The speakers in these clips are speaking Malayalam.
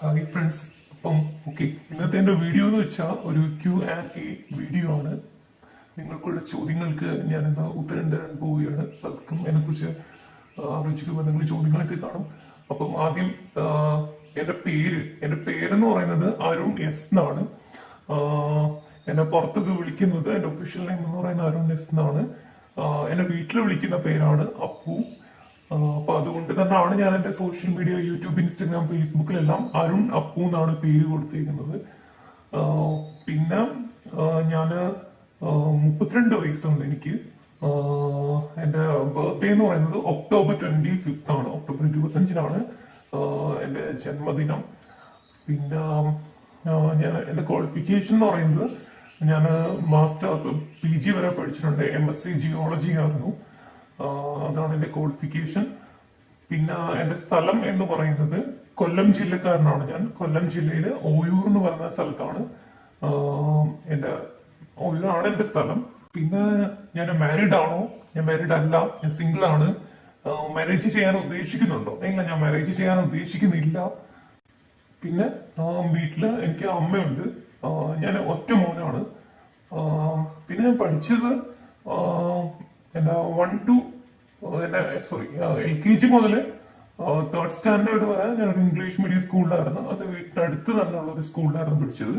ഹായ് ഫ്രണ്ട്സ് അപ്പം ഓക്കെ ഇന്നത്തെ എന്റെ വീഡിയോ എന്ന് വെച്ചാൽ ഒരു ക്യു ആൻഡ് എ വീഡിയോ ആണ്. നിങ്ങൾക്കുള്ള ചോദ്യങ്ങൾക്ക് ഞാൻ ഇന്ന് ഉത്തരം തരാൻ പോവുകയാണ്. പലർക്കും എന്നെക്കുറിച്ച് ആലോചിക്കുമ്പോൾ നിങ്ങൾ ചോദ്യങ്ങളൊക്കെ കാണും. അപ്പം ആദ്യം എന്റെ പേര് എന്റെ പേരെന്ന് പറയുന്നത് അരുൺ എസ് എന്നാണ്. എന്നെ പുറത്തൊക്കെ വിളിക്കുന്നത് എന്റെ ഒഫീഷ്യൽ നെയിം എന്ന് പറയുന്നത് അരുൺ എസ് എന്നാണ്. എന്നെ വീട്ടിൽ വിളിക്കുന്ന പേരാണ് അപ്പു. അപ്പൊ അതുകൊണ്ട് തന്നെയാണ് ഞാൻ എന്റെ സോഷ്യൽ മീഡിയ യൂട്യൂബ് ഇൻസ്റ്റഗ്രാം ഫേസ്ബുക്കിലെല്ലാം അരുൺ അപ്പു എന്നാണ് പേര് കൊടുത്തിരിക്കുന്നത്. പിന്നെ ഞാൻ മുപ്പത്തിരണ്ട് വയസ്സുണ്ട് എനിക്ക്. ആ, എന്റെ ബർത്ത്ഡേ എന്ന് പറയുന്നത് ഒക്ടോബർ ട്വന്റി ഫിഫ്ത്ത് ആണ്. ഒക്ടോബർ ഇരുപത്തഞ്ചിനാണ് എന്റെ ജന്മദിനം. പിന്നെ ഞാൻ എന്റെ ക്വാളിഫിക്കേഷൻ എന്ന് പറയുന്നത് ഞാൻ മാസ്റ്റേഴ്സ് പി ജി വരെ പഠിച്ചിട്ടുണ്ട്. എം എസ് സി ജിയോളജി ആയിരുന്നു. അതാണ് എന്റെ ക്വാളിഫിക്കേഷൻ പിന്നെ എന്റെ സ്ഥലം എന്ന് പറയുന്നത് കൊല്ലം ജില്ലക്കാരനാണ് ഞാൻ. കൊല്ലം ജില്ലയിൽ ഓയൂർ എന്ന് പറയുന്ന സ്ഥലത്താണ്. എന്റെ ഓയൂരാണ് എന്റെ സ്ഥലം. പിന്നെ ഞാൻ മാരീഡ് ആണോ? ഞാൻ മാരീഡ് അല്ല. ഞാൻ സിംഗിൾ ആണ്. മാരേജ് ചെയ്യാൻ ഉദ്ദേശിക്കുന്നുണ്ടോ? ഇല്ല ഞാൻ മാരേജ് ചെയ്യാൻ ഉദ്ദേശിക്കുന്നില്ല. പിന്നെ ആ, വീട്ടിൽ എനിക്ക് അമ്മയുണ്ട്. ഞാൻ ഒറ്റ മോനാണ്. പിന്നെ ഞാൻ പഠിച്ചത് എന്താ one two sorry L K G മുതൽ തേർഡ് സ്റ്റാൻഡേർഡ് വരെ ഞാനൊരു ഇംഗ്ലീഷ് മീഡിയം സ്കൂളിലായിരുന്നു അത് വീട്ടിനടുത്ത് തന്നെയുള്ള ഒരു സ്കൂളിലായിരുന്നു പഠിച്ചത്.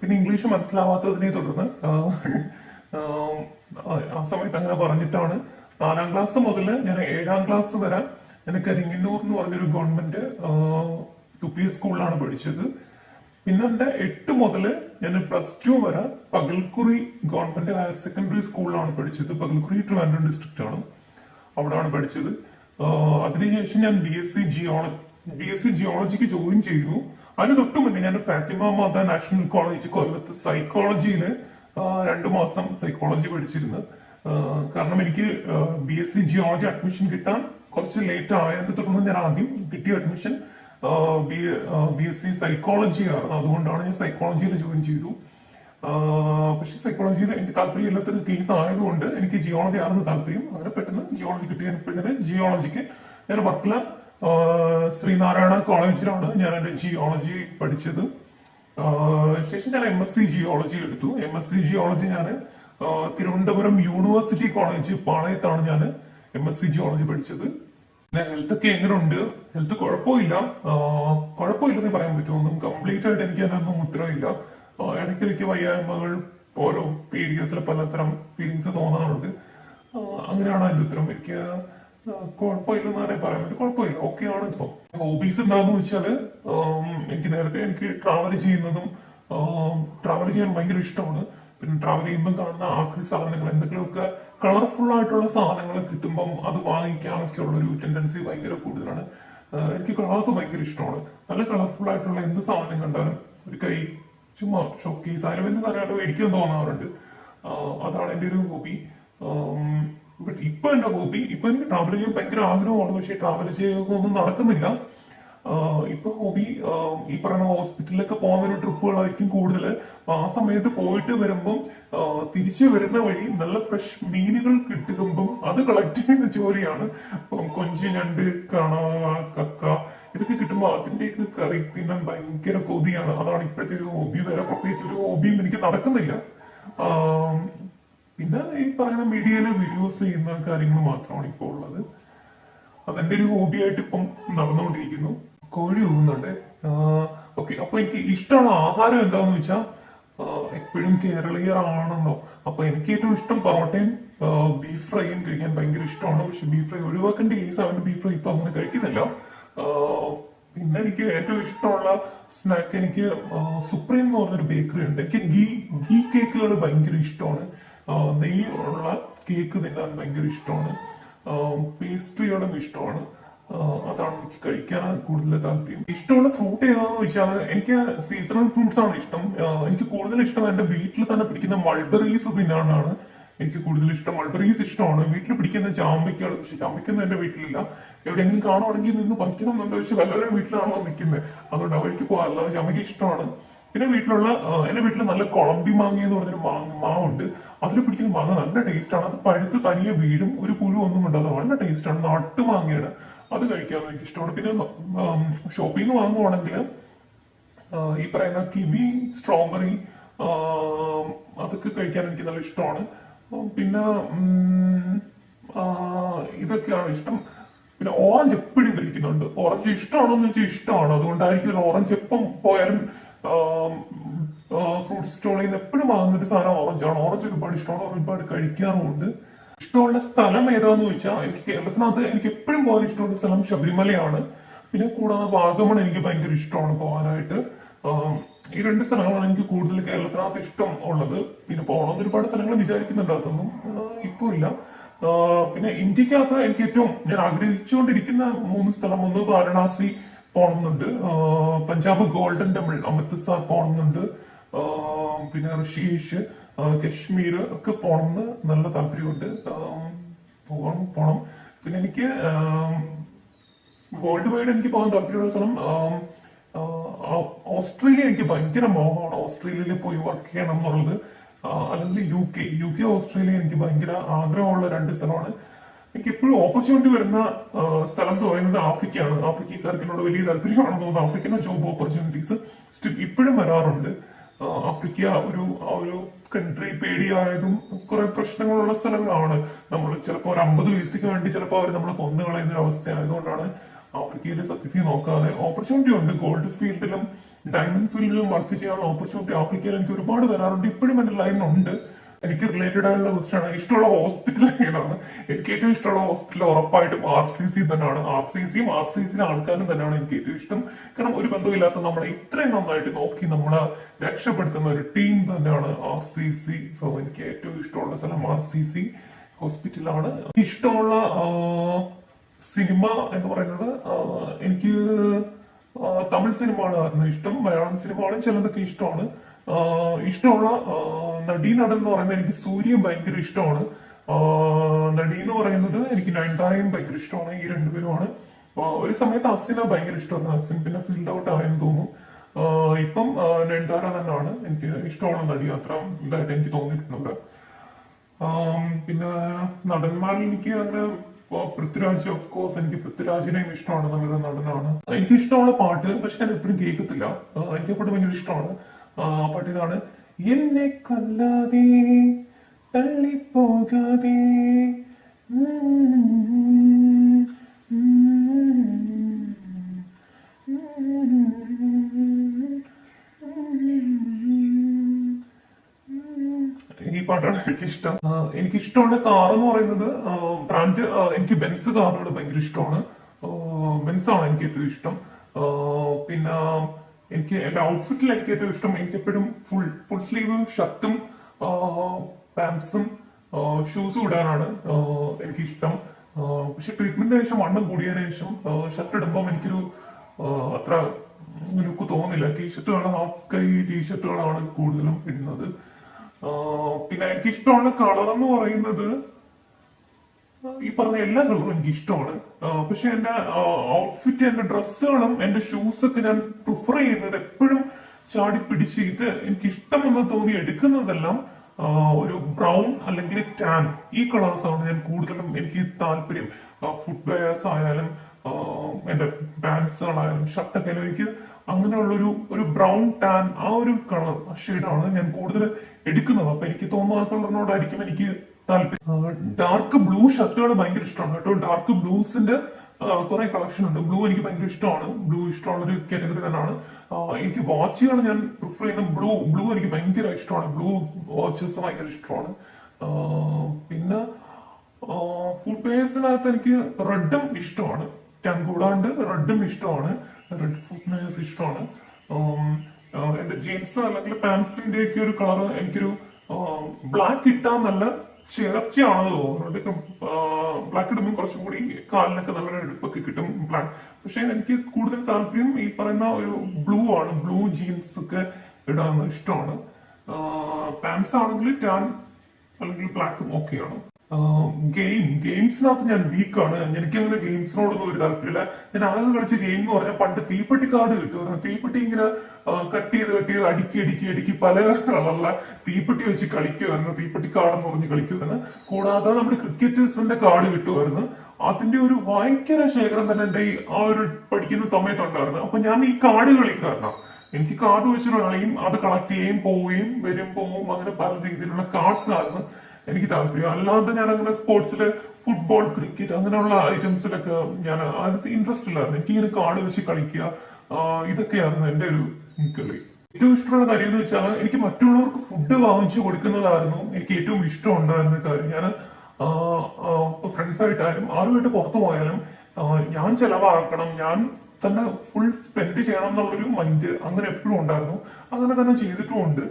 പിന്നെ ഇംഗ്ലീഷ് മനസ്സിലാവാത്തതിനെ തുടർന്ന് ആ, സമയത്ത് അങ്ങനെ പറഞ്ഞിട്ടാണ് നാലാം ക്ലാസ് മുതൽ ഞാൻ ഏഴാം ക്ലാസ് വരെ ഞാൻ കരിങ്ങന്നൂർ എന്ന് പറഞ്ഞൊരു ഗവൺമെന്റ് യു പി സ്കൂളിലാണ് പഠിച്ചത്. പിന്നെ എന്റെ എട്ട് മുതൽ ഞാൻ പ്ലസ് ടു വരെ പകൽക്കുറി ഗവൺമെന്റ് ഹയർ സെക്കൻഡറി സ്കൂളിലാണ് പഠിച്ചത്. പകൽക്കുറി ട്രിവാൻഡ്രം ഡിസ്ട്രിക്റ്റ് ആണ്. അവിടെയാണ് പഠിച്ചത്. അതിനുശേഷം ഞാൻ B S C geology B S C ജിയോളജിക്ക് join ചെയ്തു. അതിന് തൊട്ട് മുന്നേ ഞാൻ ഫാത്തിമ മാത നാഷണൽ കോളേജ് കൊല്ലത്ത് സൈക്കോളജിയിൽ രണ്ടു മാസം സൈക്കോളജി പഠിച്ചിരുന്നു. കാരണം എനിക്ക് B S C geology admission കിട്ടാൻ കുറച്ച് ലേറ്റ് ആയതിനെ തുടർന്ന് ഞാൻ ആദ്യം കിട്ടിയ admission B S C psychology ആയിരുന്നു. അതുകൊണ്ടാണ് ഞാൻ സൈക്കോളജിയിൽ ജോയിൻ ചെയ്തു. പക്ഷെ സൈക്കോളജിയിൽ എനിക്ക് താല്പര്യം ഇല്ലാത്തൊരു കേസ് ആയതുകൊണ്ട് എനിക്ക് ജിയോളജി ആണെന്ന് താല്പര്യം. അങ്ങനെ പെട്ടെന്ന് ജിയോളജി കിട്ടിയപ്പോഴേ ജിയോളജിക്ക് ഞാൻ വർക്കല ശ്രീനാരായണ കോളേജിലാണ് ഞാൻ എന്റെ ജിയോളജി പഠിച്ചത്. ശേഷം ഞാൻ എം എസ് സി ജിയോളജി എടുത്തു. എം എസ് സി ജിയോളജി ഞാൻ തിരുവനന്തപുരം യൂണിവേഴ്സിറ്റി കോളേജ് പാളയത്താണ് ഞാൻ എം എസ് സി ജിയോളജി പഠിച്ചത്. പിന്നെ ഹെൽത്ത് ഒക്കെ എങ്ങനെയുണ്ട് ഹെൽത്ത് കുഴപ്പമില്ല. കുഴപ്പമില്ലെന്ന് പറയാൻ പറ്റുമോ? ഒന്നും കംപ്ലീറ്റ് ആയിട്ട് എനിക്ക് അതിനൊന്നും ഉത്തരവില്ല. ആഹ് ഇടയ്ക്കിടയ്ക്ക് വയ്യായ്മകൾ ഓരോ ഏരിയസിലെ പലതരം ഫീലിങ്സ് തോന്നാറുണ്ട്. അങ്ങനെയാണ് അതിന്റെ ഉത്തരം എനിക്ക് ആഹ് കുഴപ്പമില്ലെന്ന് തന്നെ പറയാൻ പറ്റും കുഴപ്പമില്ല. ഓക്കെ ആണ് ഇപ്പം. ഹോബീസ് എന്താന്ന് വെച്ചാൽ എനിക്ക് നേരത്തെ എനിക്ക് ട്രാവൽ ചെയ്യുന്നതും ട്രാവൽ ചെയ്യാൻ ഭയങ്കര ഇഷ്ടമാണ്. പിന്നെ ട്രാവൽ ചെയ്യുമ്പോൾ കാണുന്ന ആക്രി സാധനങ്ങൾ എന്തെങ്കിലുമൊക്കെ കളർഫുൾ ആയിട്ടുള്ള സാധനങ്ങൾ കിട്ടുമ്പം അത് വാങ്ങിക്കാനൊക്കെ ഉള്ള ഒരു ടെൻഡൻസി ഭയങ്കര കൂടുതലാണ്. എനിക്ക് കളേഴ്സ് ഭയങ്കര ഇഷ്ടമാണ്. നല്ല കളർഫുൾ ആയിട്ടുള്ള എന്ത് സാധനം കണ്ടാലും ഒരു കൈ ചുമ്മാ ഷോക്കേസ് എന്ത് സാധനമായിട്ട് മേടിക്കാൻ തോന്നാറുണ്ട്. അതാണ് എന്റെ ഒരു ഹോബി ബട്ട് ഇപ്പൊ എന്റെ ഹോബി ഇപ്പൊ എനിക്ക് ട്രാവൽ ചെയ്യാൻ ഭയങ്കര ആഗ്രഹമാണ് പക്ഷെ ട്രാവൽ ചെയ്യുന്നൊന്നും നടക്കുന്നില്ല. ഇപ്പൊ ഹോബി ഈ പറയുന്ന ഹോസ്പിറ്റലിലൊക്കെ പോകുന്ന ഒരു ട്രിപ്പുകളായിരിക്കും കൂടുതൽ. അപ്പൊ ആ സമയത്ത് പോയിട്ട് വരുമ്പം തിരിച്ചു വരുന്ന വഴി നല്ല ഫ്രഷ് മീനുകൾ കിട്ടുമ്പം അത് കളക്ട് ചെയ്യുന്ന ജോലിയാണ്. ഇപ്പം കൊഞ്ച് ഞണ്ട് കണ കക്ക ഇതൊക്കെ കിട്ടുമ്പോൾ അതിന്റെയൊക്കെ കറി തിന്നാൻ ഭയങ്കര കൊതിയാണ്. അതാണ് ഇപ്പോഴത്തെ ഒരു ഹോബി വരെ പ്രത്യേകിച്ച് ഒരു ഹോബിയും എനിക്ക് നടക്കുന്നില്ല. പിന്നെ ഈ പറയുന്ന മീഡിയയിലെ വീഡിയോസ് ചെയ്യുന്ന കാര്യങ്ങൾ മാത്രമാണ് ഇപ്പോൾ ഉള്ളത്. അതെന്റെ ഒരു ഹോബിയായിട്ട് ഇപ്പം നടന്നുകൊണ്ടിരിക്കുന്നു. കോഴി ഊന്നുണ്ട് ഓക്കെ അപ്പൊ എനിക്ക് ഇഷ്ടമുള്ള ആഹാരം എന്താന്ന് വെച്ചാൽ എപ്പോഴും കേരളീയർ ആണല്ലോ അപ്പൊ എനിക്ക് ഏറ്റവും ഇഷ്ടം പൊറോട്ടയും ബീഫ് ഫ്രൈയും കഴിക്കാൻ ഭയങ്കര ഇഷ്ടമാണ്. പക്ഷെ ബീഫ് ഫ്രൈ ഒഴിവാക്കേണ്ട കേസ് അവന്റെ ബീഫ് ഫ്രൈ ഇപ്പൊ അങ്ങനെ കഴിക്കുന്നില്ല. പിന്നെ എനിക്ക് ഏറ്റവും ഇഷ്ടമുള്ള സ്നാക്ക് എനിക്ക് സുപ്രീം എന്ന് പറഞ്ഞൊരു ബേക്കറി ഉണ്ട്. എനിക്ക് ഗീ ഗീ കേക്കുകൾ ഭയങ്കര ഇഷ്ടമാണ്. നെയ്യ് ഉള്ള കേക്ക് തിന്നാൻ ഭയങ്കര ഇഷ്ടമാണ്. പേസ്ട്രികളും ഇഷ്ടമാണ്. അതാണ് എനിക്ക് കഴിക്കാൻ കൂടുതൽ താല്പര്യം. ഇഷ്ടമുള്ള ഫ്രൂട്ട് ഏതാന്ന് വെച്ചാൽ എനിക്ക് സീസണൽ ഫ്രൂട്ട്സ് ആണ് ഇഷ്ടം. എനിക്ക് കൂടുതൽ ഇഷ്ടം എന്റെ വീട്ടിൽ തന്നെ പിടിക്കുന്ന മൾബറീസ് തിന്നാനാണ് എനിക്ക് കൂടുതൽ ഇഷ്ടം. മൾബറീസ് ഇഷ്ടമാണ്. വീട്ടിൽ പിടിക്കുന്ന ചാമ്പയ്ക്കാണ് പക്ഷെ ചാമ്പയ്ക്കൊന്നും എന്റെ വീട്ടിലില്ല. എവിടെയെങ്കിലും കാണുവാണെങ്കിൽ നിന്ന് പറിക്കണമെന്നുണ്ട് പക്ഷെ വല്ലവരും വീട്ടിലാണല്ലോ നിൽക്കുന്നത് അതുകൊണ്ട് അവർക്ക് പോകാനല്ല പക്ഷെ അമ്മയ്ക്ക് ഇഷ്ടമാണ്. പിന്നെ വീട്ടിലുള്ള എന്റെ വീട്ടിൽ നല്ല കുളമ്പി മാങ്ങ എന്ന് പറഞ്ഞൊരു മാങ്ങ മാവുണ്ട്. അതിൽ പിടിക്കുന്ന മാങ്ങ നല്ല ടേസ്റ്റാണ് അത് പഴുത്ത് തനിയെ വീഴും. ഒരു പുഴു ഒന്നും ഉണ്ടാകും നല്ല ടേസ്റ്റാണ് ആണ്. നാട്ടു മാങ്ങയാണ്. അത് കഴിക്കാൻ എനിക്ക് ഇഷ്ടമാണ്. പിന്നെ ഷോപ്പിൽ വാങ്ങുവാണെങ്കിൽ ഈ പറയുന്ന കിവി സ്ട്രോബെറി അതൊക്കെ കഴിക്കാൻ എനിക്ക് നല്ല ഇഷ്ടമാണ്. പിന്നെ ഇതൊക്കെയാണ് ഇഷ്ടം. പിന്നെ ഓറഞ്ച് എപ്പോഴും കഴിക്കുന്നുണ്ട് ഓറഞ്ച് ഇഷ്ടമാണോ എന്ന് വെച്ചാൽ ഇഷ്ടമാണ്. അതുകൊണ്ടായിരിക്കും ഓറഞ്ച് എപ്പം പോയാലും ഫ്രൂട്ട് സ്റ്റോളിൽ നിന്ന് എപ്പോഴും വാങ്ങുന്ന ഒരു സാധനം ഓറഞ്ചാണ് ഓറഞ്ച് ഒരുപാട് ഇഷ്ടമാണ്. ഒരുപാട് കഴിക്കാറുമുണ്ട്. ഇഷ്ടമുള്ള സ്ഥലം ഏതാന്ന് ചോദിച്ചാൽ എനിക്ക് കേരളത്തിനകത്ത് എനിക്ക് എപ്പോഴും പോകാൻ ഇഷ്ടമുള്ള സ്ഥലം ശബരിമലയാണ്. പിന്നെ കൂടാതെ വാഗമൺ എനിക്ക് ഭയങ്കര ഇഷ്ടമാണ് പോകാനായിട്ട്. ഈ രണ്ട് സ്ഥലങ്ങളാണ് എനിക്ക് കൂടുതൽ കേരളത്തിനകത്ത് ഇഷ്ടം ഉള്ളത്. പിന്നെ പോകണമെന്ന് ഒരുപാട് സ്ഥലങ്ങൾ വിചാരിക്കുന്നുണ്ട്. അതൊന്നും ഇപ്പോൾ ഇല്ല. പിന്നെ ഇന്ത്യക്കകത്ത് എനിക്ക് ഏറ്റവും ഞാൻ ആഗ്രഹിച്ചുകൊണ്ടിരിക്കുന്ന മൂന്ന് സ്ഥലം ഒന്ന് വാരണാസി പോണമെന്നുണ്ട് പഞ്ചാബ് ഗോൾഡൻ ടെമ്പിൾ അമൃത്സർ പോണുന്നുണ്ട്. പിന്നെ ഋഷികേഷ് കശ്മീർ ഒക്കെ പോണമെന്ന് നല്ല താല്പര്യമുണ്ട്. പോകണം പോണം. പിന്നെ എനിക്ക് വേൾഡ് വൈഡ് എനിക്ക് പോകാൻ താല്പര്യമുള്ള സ്ഥലം ഓസ്ട്രേലിയ എനിക്ക് ഭയങ്കര മോഹമാണ്. ഓസ്ട്രേലിയയിൽ പോയി വർക്ക് ചെയ്യണം എന്നുള്ളത്. അല്ലെങ്കിൽ U K U K Australia എനിക്ക് ഭയങ്കര ആഗ്രഹമുള്ള രണ്ട് സ്ഥലമാണ്. എനിക്ക് എപ്പോഴും ഓപ്പർച്യൂണിറ്റി വരുന്ന സ്ഥലം എന്ന് പറയുന്നത് ആഫ്രിക്കയാണ്. ആഫ്രിക്കക്കാർക്കിനോട് വലിയ താല്പര്യമാണെന്ന് തോന്നുന്നു. ആഫ്രിക്കൻ ജോബ് ഓപ്പർച്യൂണിറ്റീസ് സ്റ്റിൽ ഇപ്പോഴും വരാറുണ്ട്. ആഫ്രിക്ക ഒരു ആ ഒരു കൺട്രി പേടിയായതും കുറെ പ്രശ്നങ്ങളുള്ള സ്ഥലങ്ങളാണ്. നമ്മൾ ചിലപ്പോൾ ഒരു അമ്പത് വയസ്സിക്ക് വേണ്ടി ചിലപ്പോൾ അവർ നമ്മളെ കൊന്നു കളയുന്ന ഒരു അവസ്ഥ ആയതുകൊണ്ടാണ് ആഫ്രിക്കയിൽ സത്യത്തിൽ നോക്കാതെ ഓപ്പർച്യൂണിറ്റി ഉണ്ട്. ഗോൾഡ് ഫീൽഡിലും ഡയമണ്ട് ഫീൽഡിലും വർക്ക് ചെയ്യാനുള്ള ഓപ്പർച്യൂണിറ്റി ആഫ്രിക്കയിൽ എനിക്ക് ഒരുപാട് വരാറുണ്ട് ഇപ്പോഴും എന്റെ ഉണ്ട്. എനിക്ക് റിലേറ്റഡ് ആയിട്ടുള്ള ക്വസ്റ്റ്യൻ ആണ്. ഇഷ്ടമുള്ള ഹോസ്പിറ്റൽ ഏതാണ്? എനിക്ക് ഏറ്റവും ഇഷ്ടമുള്ള ഹോസ്പിറ്റൽ ഉറപ്പായിട്ടും ആർ സി സി തന്നെയാണ്. ആർ സി സിയും ആർ സി സിയിലെ ആൾക്കാരും തന്നെയാണ് എനിക്ക് ഏറ്റവും ഇഷ്ടം. കാരണം ഒരു ബന്ധമില്ലാത്ത നമ്മളെ ഇത്രയും നന്നായിട്ട് നോക്കി നമ്മളെ രക്ഷപ്പെടുത്തുന്ന ഒരു ടീം തന്നെയാണ് ആർ സി സി സോ എനിക്ക് ഏറ്റവും ഇഷ്ടമുള്ള സ്ഥലം ആർ സി സി ഹോസ്പിറ്റലാണ് ഇഷ്ടമുള്ള സിനിമ എന്ന് പറയുന്നത് എനിക്ക് തമിഴ് സിനിമകളായിരുന്നു ഇഷ്ടം മലയാളം സിനിമകളും ചിലതൊക്കെ ഇഷ്ടമാണ്. ഇഷ്ടമുള്ള നടീ നടി നടൻ എന്ന് പറയുന്നത് എനിക്ക് സൂര്യ ഭയങ്കര ഇഷ്ടമാണ്. നടി എന്ന് പറയുന്നത് എനിക്ക് നയൻതാരയും ഭയങ്കര ഇഷ്ടമാണ്. ഈ രണ്ടുപേരുമാണ്. ഒരു സമയത്ത് അസിന ഭയങ്കര ഇഷ്ടമായിരുന്നു. അസിൻ പിന്നെ ഫീൽഡ് ഔട്ട് ആയെന്ന് തോന്നുന്നു. ആ, ഇപ്പം നയൻതാര തന്നെയാണ്. എനിക്ക് ഇഷ്ടമുള്ള നടി. അത്ര ഇതായിട്ട് എനിക്ക് തോന്നിയിട്ടുണ്ട്. പിന്നെ നടന്മാരിൽ എനിക്ക് അങ്ങനെ ആ, പൃഥ്വിരാജ് ഓഫ് കോഴ്സ് എനിക്ക് പൃഥ്വിരാജിനെയും ഇഷ്ടമാണ്. നല്ലൊരു നടനാണ്. എനിക്ക് ഇഷ്ടമുള്ള പാട്ട് പക്ഷെ ഞാൻ എപ്പോഴും കേൾക്കത്തില്ല. എനിക്ക് എപ്പോഴും ഭയങ്കര ഇഷ്ടമാണ്. ആ ആ പാട്ട് ഇതാണ്. എന്നെ കൊല്ലാതെ തള്ളിപ്പോകാതെ ഈ പാട്ടാണ് എനിക്ക് ഇഷ്ടം എനിക്ക് ഇഷ്ടമുള്ള കാർ എന്ന് പറയുന്നത് ബ്രാൻഡ് എനിക്ക് ബെൻസ് കാറുകൾ ഭയങ്കര ഇഷ്ടമാണ്. ബെൻസ് ആണ് എനിക്ക് ഏറ്റവും ഇഷ്ടം. പിന്നെ എനിക്ക് എന്റെ ഔട്ട്ഫിറ്റിൽ എനിക്ക് ഏറ്റവും ഇഷ്ടം എനിക്ക് എപ്പോഴും ഫുൾ ഫുൾ സ്ലീവ് ഷർട്ടും പാൻസും ഷൂസും ഇടാനാണ് എനിക്ക് ഇഷ്ടം പക്ഷെ ട്രീറ്റ്മെന്റിന് ശേഷം വണ്ണം കൂടിയതിനു ശേഷം ഷർട്ട് ഇടുമ്പോൾ എനിക്കൊരു അത്ര ലുക്ക് തോന്നില്ല ടീഷർട്ടുകളാണ് ഹാഫ് കൈ ടീഷർട്ടുകളാണ് കൂടുതലും ഇടുന്നത്. പിന്നെ എനിക്ക് ഇഷ്ടമുള്ള കളർ എന്ന് പറയുന്നത് ഈ പറഞ്ഞ എല്ലാ കളറും എനിക്ക് ഇഷ്ടമാണ് പക്ഷെ എന്റെ ഔട്ട്ഫിറ്റ് എന്റെ ഡ്രസ്സുകളും എന്റെ ഷൂസ് ഒക്കെ ഞാൻ പ്രിഫർ ചെയ്യുന്നത് എപ്പോഴും ചാടി പിടിച്ച് ഇത് എനിക്ക് ഇഷ്ടമെന്ന് തോന്നി എടുക്കുന്നതെല്ലാം ഒരു ബ്രൗൺ അല്ലെങ്കിൽ ടാൻ ഈ കളേഴ്സ് ആണ് ഞാൻ കൂടുതലും എനിക്ക് താല്പര്യം. ഫുഡ് വെയേഴ്സ് ആയാലും എന്റെ പാൻസുകളായാലും ഷർട്ടൊക്കെ ആയാലും എനിക്ക് അങ്ങനെയുള്ളൊരു ഒരു ബ്രൗൺ ടാൻ ആ ഒരു കളർ ഷെയ്ഡാണ് ഞാൻ കൂടുതൽ എടുക്കുന്നത്. അപ്പൊ എനിക്ക് തോന്നുന്നു ആ കളറിനോടായിരിക്കും എനിക്ക് താല്പര്യം. ഡാർക്ക് ബ്ലൂ ഷർട്ടുകൾ ഭയങ്കര ഇഷ്ടമാണ് കേട്ടോ. ഡാർക്ക് ബ്ലൂസിന്റെ കുറെ കളക്ഷൻ ഉണ്ട്. ബ്ലൂ എനിക്ക് ഭയങ്കര ഇഷ്ടമാണ്. ബ്ലൂ ഇഷ്ടമുള്ള ഒരു കാറ്റഗറി തന്നെയാണ് എനിക്ക് വാച്ചുകൾ ഞാൻ പ്രിഫർ ചെയ്യുന്ന ബ്ലൂ ബ്ലൂ എനിക്ക് ഭയങ്കര ഇഷ്ടമാണ്. ബ്ലൂ വാച്ചസ് ഭയങ്കര ഇഷ്ടമാണ്. പിന്നെ ഫുഡ് പേഴ്സിനകത്ത് എനിക്ക് റെഡും ഇഷ്ടമാണ്. ഞാൻ കൂടാണ്ട് റെഡും ഇഷ്ടമാണ്. റെഡ് ഫുഡ് ഇഷ്ടമാണ്. എന്റെ ജീൻസ് അല്ലെങ്കിൽ പാൻസിന്റെ ഒക്കെ ഒരു കളർ എനിക്കൊരു ബ്ലാക്ക് ഇട്ടാൽ നല്ല ചേർച്ചയാണെന്ന് തോന്നുന്നുണ്ട് ബ്ലാക്ക് ഇടുമ്പോൾ കുറച്ചും കൂടി കാലിനൊക്കെ നല്ലൊരു എടുപ്പൊക്കെ കിട്ടും ബ്ലാക്ക് പക്ഷെ എനിക്ക് കൂടുതൽ താല്പര്യം ഈ പറയുന്ന ഒരു ബ്ലൂ ആണ്. ബ്ലൂ ജീൻസ് ഒക്കെ ഇടാൻ ഇഷ്ടമാണ്. പാൻസ് ആണെങ്കിൽ ടാൻ അല്ലെങ്കിൽ ബ്ലാക്കും ഓക്കെയാണ് ഗെയിം ഗെയിംസിനകത്ത് ഞാൻ വീക്കാണ് എനിക്ക് അങ്ങനെ ഗെയിംസിനോടൊന്നും ഒരു താല്പര്യമില്ല. ഞാൻ ആകെ കളിച്ച ഗെയിം എന്ന് പറഞ്ഞാൽ പണ്ട് തീപ്പെട്ടി കാർഡ് കിട്ടുമായിരുന്നു തീപ്പെട്ടി ഇങ്ങനെ കട്ട് ചെയ്ത് കട്ട് ചെയ്ത് അടുക്കി അടുക്കി അടുക്കി പല കളറിലെ തീപ്പെട്ടി വെച്ച് കളിക്കുമായിരുന്നു തീപ്പെട്ടി കാർഡെന്ന് പറഞ്ഞ് കളിക്കുമായിരുന്നു കൂടാതെ നമ്മുടെ ക്രിക്കറ്റേഴ്സിന്റെ കാർഡ് കിട്ടുമായിരുന്നു അതിന്റെ ഒരു ഭയങ്കര ശേഖരം തന്നെ എന്റെ ആ ഒരു പഠിക്കുന്ന സമയത്തുണ്ടായിരുന്നു. അപ്പൊ ഞാൻ ഈ കാർഡ് കളിക്കാരനാണ് എനിക്ക് കാർഡ് വെച്ചിട്ട് കളിയും അത് കളക്ട് ചെയ്യുകയും പോവുകയും വരും പോവും അങ്ങനെ പല രീതിയിലുള്ള കാർഡ്സ് ആയിരുന്നു. എനിക്ക് താല്പര്യം. അല്ലാതെ ഞാൻ അങ്ങനെ സ്പോർട്സിൽ ഫുട്ബോൾ ക്രിക്കറ്റ് അങ്ങനെയുള്ള ഐറ്റംസിലൊക്കെ ഞാൻ അതിനകത്ത് ഇൻട്രസ്റ്റ് ഇല്ലായിരുന്നു. എനിക്ക് ഇങ്ങനെ കാട് വെച്ച് കളിക്കുക ഇതൊക്കെയായിരുന്നു എന്റെ ഒരു കളി ഏറ്റവും ഇഷ്ടമുള്ള കാര്യം എന്ന് വെച്ചാൽ എനിക്ക് മറ്റുള്ളവർക്ക് ഫുഡ് വാങ്ങിച്ചു കൊടുക്കുന്നതായിരുന്നു എനിക്ക് ഏറ്റവും ഇഷ്ടം ഉണ്ടായിരുന്ന കാര്യം ഞാൻ ഫ്രണ്ട്സ് ആയിട്ടായാലും ആരുമായിട്ട് പുറത്തു പോയാലും ഞാൻ ചെലവാക്കണം ഞാൻ തന്നെ ഫുൾ സ്പെൻഡ് ചെയ്യണം എന്നുള്ളൊരു മൈൻഡ് അങ്ങനെ എപ്പോഴും ഉണ്ടായിരുന്നു. അങ്ങനെ തന്നെ ചെയ്തിട്ടുമുണ്ട്.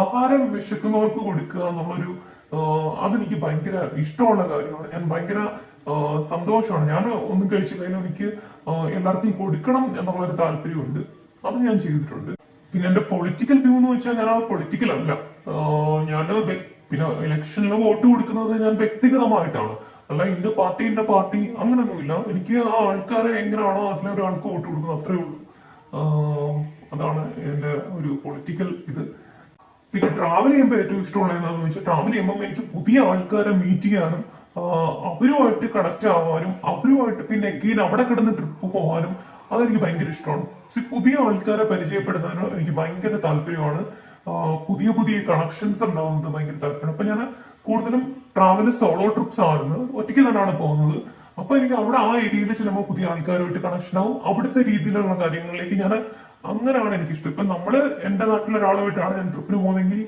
ആഹാരം വിശക്കുന്നവർക്ക് കൊടുക്കുക എന്നുള്ളൊരു അതെനിക്ക് ഭയങ്കര ഇഷ്ടമുള്ള കാര്യമാണ്. ഞാൻ ഭയങ്കര സന്തോഷമാണ്. ഞാൻ ഒന്നും കഴിച്ചില്ലെങ്കിലും എനിക്ക് ആ, എല്ലാവർക്കും കൊടുക്കണം എന്നുള്ളൊരു താല്പര്യമുണ്ട്. അത് ഞാൻ ചെയ്തിട്ടുണ്ട്. പിന്നെ എന്റെ പൊളിറ്റിക്കൽ വ്യൂ എന്ന് വെച്ചാൽ ഞാൻ ആ പൊളിറ്റിക്കൽ അല്ല. ഞാൻ പിന്നെ ഇലക്ഷനിൽ വോട്ട് കൊടുക്കുന്നത് ഞാൻ വ്യക്തിഗതമായിട്ടാണ്. അല്ല ഇന്ന പാർട്ടി ഇന്ന പാർട്ടി അങ്ങനൊന്നുമില്ല. എനിക്ക് ആ ആൾക്കാരെ എങ്ങനെയാണോ അതിലെ ഒരാൾക്ക് വോട്ട് കൊടുക്കുന്നത് അത്രേ ഉള്ളൂ. അതാണ് എന്റെ ഒരു പൊളിറ്റിക്കൽ ഇത്. പിന്നെ ട്രാവൽ ചെയ്യുമ്പോൾ ഏറ്റവും ഇഷ്ടമുള്ള എന്താണെന്ന് വെച്ചാൽ ട്രാവൽ ചെയ്യുമ്പോൾ എനിക്ക് പുതിയ ആൾക്കാരെ മീറ്റ് ചെയ്യാനും അവരുമായിട്ട് കണക്ട് ആവാനും അവരുമായിട്ട് പിന്നെ എഗെയിൻ അവിടെ കിടന്ന് ട്രിപ്പ് പോകാനും അതെനിക്ക് ഭയങ്കര ഇഷ്ടമാണ്. പുതിയ ആൾക്കാരെ പരിചയപ്പെടുത്താനും എനിക്ക് ഭയങ്കര താല്പര്യമാണ്. പുതിയ പുതിയ കണക്ഷൻസ് ഉണ്ടാവുന്നത് ഭയങ്കര താല്പര്യമാണ്. അപ്പൊ ഞാൻ കൂടുതലും ട്രാവൽ സോളോ ട്രിപ്സ് ആണ് ഒറ്റയ്ക്ക് തന്നെയാണ് പോകുന്നത്. അപ്പൊ എനിക്ക് അവിടെ ആ ഏരിയയിൽ ചിലപ്പോൾ പുതിയ ആൾക്കാരുമായിട്ട് കണക്ഷൻ ആവും. അവിടുത്തെ രീതിയിലുള്ള കാര്യങ്ങളിലേക്ക് ഞാൻ അങ്ങനെയാണ് എനിക്കിഷ്ടം. ഇപ്പൊ നമ്മൾ എന്റെ നാട്ടിലെ ഒരാളുമായിട്ടാണ് ഞാൻ ട്രിപ്പിന് പോകുന്നതെങ്കിൽ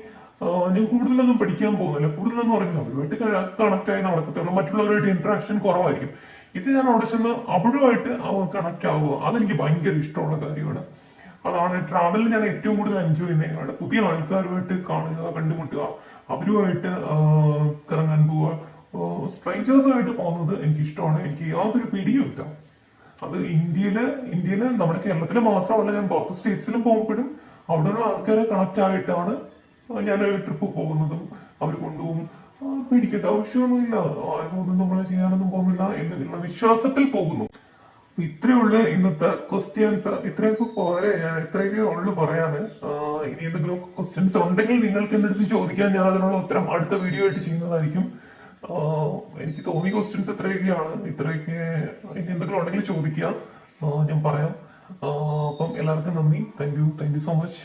ഞാൻ കൂടുതലൊന്നും പഠിക്കാൻ പോകുന്നില്ല. കൂടുതലൊന്നും പറയുന്നത് അവരുമായിട്ട് കണക്ട് ആയി നടക്കത്തുള്ളൂ. മറ്റുള്ളവരുമായിട്ട് ഇന്ററാക്ഷൻ കുറവായിരിക്കും. ഇത് ഞാൻ അവിടെ ചെന്ന് അവരുമായിട്ട് കണക്ട് ആവുക അതെനിക്ക് ഭയങ്കര ഇഷ്ടമുള്ള കാര്യമാണ്. അതാണ് ട്രാവലിൽ ഞാൻ ഏറ്റവും കൂടുതൽ എൻജോയ് ചെയ്യുന്നതാണ് പുതിയ ആൾക്കാരുമായിട്ട് കാണുക കണ്ടുമുട്ടുക അവരുമായിട്ട് കറങ്ങാൻ പോവുക. സ്ട്രൈഞ്ചേഴ്സുമായിട്ട് പോകുന്നത് എനിക്ക് ഇഷ്ടമാണ് എനിക്ക് യാതൊരു പിടിയും ഇല്ല. അത് ഇന്ത്യയിൽ ഇന്ത്യയിൽ നമ്മുടെ കേരളത്തിൽ മാത്രമല്ല ഞാൻ പുറത്ത് സ്റ്റേറ്റ്സിലും പോകുമ്പോഴും അവിടെയുള്ള ആൾക്കാരെ കണക്ട് ആയിട്ടാണ് ഞാൻ ട്രിപ്പ് പോകുന്നതും അവർ കൊണ്ടുപോകും. പേടിക്കേണ്ട ആവശ്യമൊന്നുമില്ല. ആരും ഒന്നും നമ്മളെ ചെയ്യാനൊന്നും പോകുന്നില്ല എന്നുള്ള വിശ്വാസത്തിൽ പോകുന്നു. ഇത്രയേ ഇത്രയുള്ള ഇന്നത്തെ ക്വസ്റ്റ്യൻസ് ഇത്രയൊക്കെ പോരെ ഞാൻ ഇത്രയൊക്കെ ഉള്ളു പറയാന് ഇനി എന്തെങ്കിലും ക്വസ്റ്റ്യൻസ് ഉണ്ടെങ്കിൽ നിങ്ങൾക്ക് എന്നെടുത്ത് ചോദിക്കാൻ ഞാൻ അതിനുള്ള ഉത്തരം അടുത്ത വീഡിയോ ആയിട്ട് ചെയ്യുന്നതായിരിക്കും. എനിക്ക് തോന്നിയ ക്വസ്റ്റ്യൻസ് ഇത്രയൊക്കെയാണ്. ഇത്രയൊക്കെ ഇനി എന്തെങ്കിലും ഉണ്ടെങ്കിൽ ചോദിക്കുക ഞാൻ പറയാം. അപ്പം എല്ലാവർക്കും നന്ദി. Thank you thank you so much